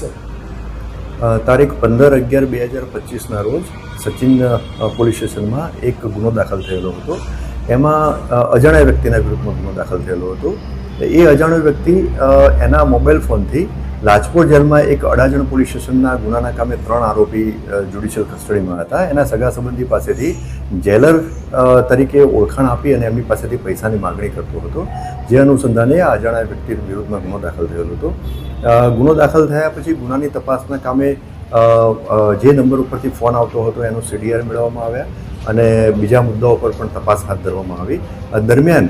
Sir. તારીખ પંદર અગિયાર બે હજાર પચીસના રોજ સચિન પોલીસ સ્ટેશનમાં એક ગુનો દાખલ થયેલો હતો. એમાં અજાણ્યા વ્યક્તિના વિરુદ્ધમાં ગુનો દાખલ થયેલો હતો. એ અજાણ્યો વ્યક્તિ એના મોબાઈલ ફોનથી લાજપોર જેલમાં એક અડાજણ પોલીસ સ્ટેશનના ગુનાના કામે ત્રણ આરોપી જ્યુડિશિયલ કસ્ટડીમાં હતા. એના સગા સંબંધી પાસેથી જેલર તરીકે ઓળખાણ આપી અને એમની પાસેથી પૈસાની માગણી કરતો હતો. જે અનુસંધાને આ અજાણ્યા વ્યક્તિ વિરુદ્ધમાં ગુનો દાખલ થયેલો હતો. ગુનો દાખલ થયા પછી ગુનાની તપાસના કામે જે નંબર ઉપરથી ફોન આવતો હતો એનું સીડીઆર મેળવવામાં આવ્યા અને બીજા મુદ્દાઓ પર પણ તપાસ હાથ ધરવામાં આવી. દરમિયાન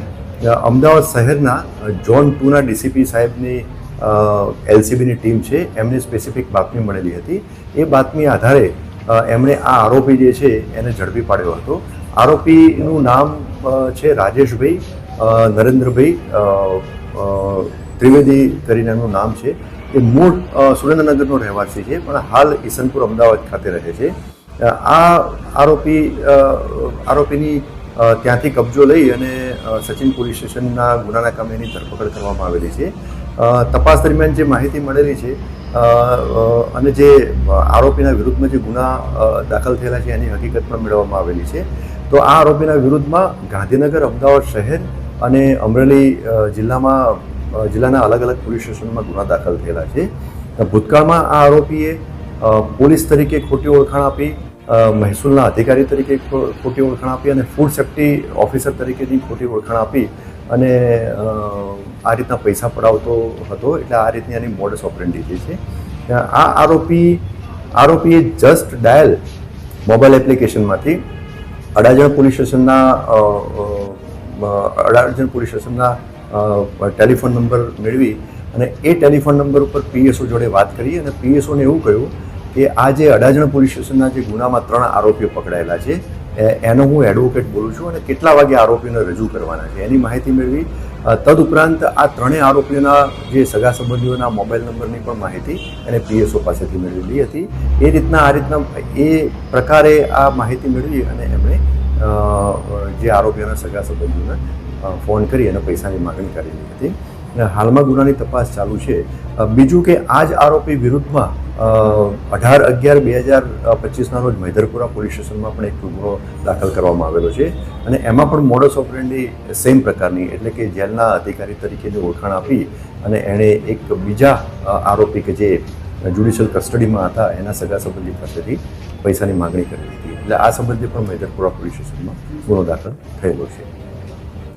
અમદાવાદ શહેરના જોન ટુના ડીસીપી સાહેબની એલસીબીની ટીમ છે, એમને સ્પેસિફિક બાતમી મળેલી હતી. એ બાતમી આધારે એમણે આ આરોપી જે છે, એને ઝડપી પાડ્યો હતો. આરોપીનું નામ છે રાજેશભાઈ નરેન્દ્રભાઈ ત્રિવેદી કરીને એમનું નામ છે. એ મૂળ સુરેન્દ્રનગરનો રહેવાસી છે, પણ હાલ ઈસનપુર અમદાવાદ ખાતે રહે છે. આ આરોપી આરોપીની ત્યાંથી કબજો લઈ અને સચિન પોલીસ સ્ટેશનના ગુનાના કામે એની ધરપકડ કરવામાં આવેલી છે. તપાસ દરમિયાન જે માહિતી મળેલી છે અને જે આરોપીના વિરુદ્ધમાં જે ગુના દાખલ થયેલા છે એની હકીકત પણ મેળવવામાં આવેલી છે. તો આ આરોપીના વિરુદ્ધમાં ગાંધીનગર, અમદાવાદ શહેર અને અમરેલી જિલ્લામાં જિલ્લાના અલગ અલગ પોલીસ સ્ટેશનમાં ગુના દાખલ થયેલા છે. ભૂતકાળમાં આ આરોપીએ પોલીસ તરીકે ખોટી ઓળખાણ આપી મહેસૂલના અધિકારી તરીકે ખોટી ઓળખાણ આપી અને ફૂડ સેફ્ટી ઓફિસર તરીકેની ખોટી ઓળખાણ આપી અને આ રીતના પૈસા પડાવતો હતો, એટલે આ રીતની આની મોડસ ઓપરેન્ડી જે છે. આ આરોપી, આરોપીએ જસ્ટ ડાયલ મોબાઈલ એપ્લિકેશનમાંથી અડાજણ પોલીસ સ્ટેશનના અડાજણ પોલીસ સ્ટેશનના ટેલિફોન નંબર મેળવી અને એ ટેલિફોન નંબર ઉપર પીએસઓ જોડે વાત કરી અને પીએસઓને એવું કહ્યું કે આ જે અડાજણ પોલીસ સ્ટેશનના જે ગુનામાં ત્રણ આરોપીઓ પકડાયેલા છે એનો હું એડવોકેટ બોલું છું અને કેટલા વાગે આરોપીને રજૂ કરવાના છે. એની માહિતી મેળવી તદુપરાંત આ ત્રણેય આરોપીઓના જે સગા સંબંધીઓના મોબાઈલ નંબરની પણ માહિતી એને પીએસઓ પાસેથી મેળવેલી હતી. એ રીતના આ રીતના એ પ્રકારે આ માહિતી મેળવી અને એમણે જે આરોપીઓના સગા સંબંધીઓને ફોન કરી અને પૈસાની માગણી કરેલી હતી. હાલમાં ગુનાની તપાસ ચાલુ છે. બીજું કે આ જ આરોપી વિરુદ્ધમાં અઢાર અગિયાર બે હજાર પચીસના રોજ મૈધરપુરા પોલીસ સ્ટેશનમાં પણ એક ગુનો દાખલ કરવામાં આવેલો છે. અને એમાં પણ મોડસ ઓપરેન્ડી સેમ પ્રકારની, એટલે કે જેલના અધિકારી તરીકેની ઓળખાણ આપી અને એણે એક બીજા આરોપી કે જે જ્યુડિશિયલ કસ્ટડીમાં હતા, એના સગા સંબંધી પાસેથી પૈસાની માગણી કરી હતી. એટલે આ સંબંધે પણ મૈધરપુરા પોલીસ સ્ટેશનમાં ગુનો દાખલ થયેલો છે.